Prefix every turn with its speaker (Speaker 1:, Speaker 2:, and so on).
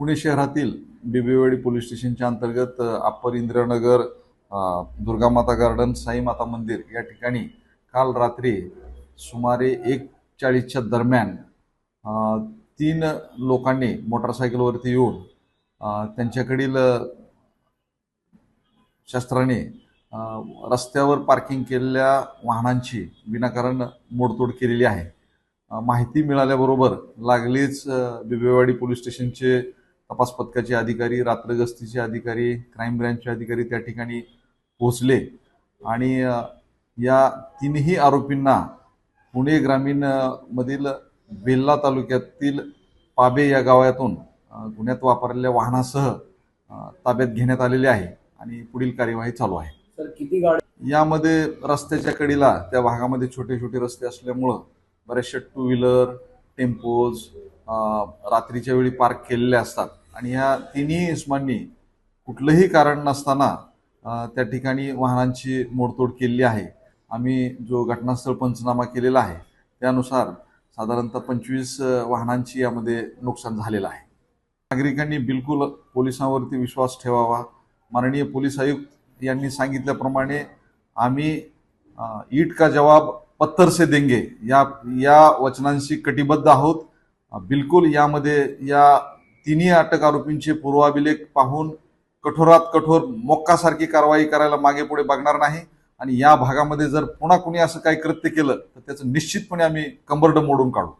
Speaker 1: पुणे शहरातील बिबेवाडी पोलीस स्टेशनच्या अंतर्गत अप्पर इंद्रनगर दुर्गामाता गार्डन साई माता मंदिर या ठिकाणी काल रात्री सुमारे एक चाळीसच्या दरम्यान तीन लोकांनी मोटरसायकलवरती येऊन त्यांच्याकडील शस्त्राने रस्त्यावर पार्किंग केलेल्या वाहनांची विनाकारण मोडतोड केलेली आहे. माहिती मिळाल्याबरोबर लागलीच बिबेवाडी पोलीस स्टेशनचे तपास पथकाचे अधिकारी रात्र गस्तीचे अधिकारी क्राईम ब्रँचचे अधिकारी त्या ठिकाणी पोहोचले. आणि या तीनही आरोपींना पुणे ग्रामीण मधील बेल्ला तालुक्यातील पाबे या गावातून गुन्ह्यात वापरलेल्या वाहनासह ताब्यात घेण्यात आलेले आहे आणि पुढील कार्यवाही चालू आहे.
Speaker 2: सर किती गाड्या
Speaker 1: यामध्ये रस्त्याच्या कडेला त्या भागामध्ये छोटे छोटे रस्ते असल्यामुळं बऱ्याचशा टू व्हीलर टेम्पोज रात्रीच्या वेळी पार्क केलेले असतात. आणि या तिन्ही इसमांनी कुठलंही कारण नसताना त्या ठिकाणी वाहनांची मोडतोड केलेली आहे. आम्ही जो घटनास्थळ पंचनामा केलेला आहे त्यानुसार साधारणतः पंचवीस वाहनांची यामध्ये नुकसान झालेलं आहे. नागरिकांनी बिलकुल पोलिसांवरती विश्वास ठेवावा. माननीय पोलीस आयुक्त यांनी सांगितल्याप्रमाणे आम्ही ईट का जवाब पत्थर से देंगे या या वचनांशी कटिबद्ध आहोत. बिलकुल यामध्ये या तिन्ही अटक आरोपींचे पूर्वाभिलेख पाहून कठोरात कठोर मोक्कासारखी कारवाई करायला मागे पुढे बघणार नाही. आणि या भागामध्ये जर पुन्हा कुणी असं काही कृत्य केलं तर त्याचं निश्चितपणे आम्ही कंबरडं मोडून काढू.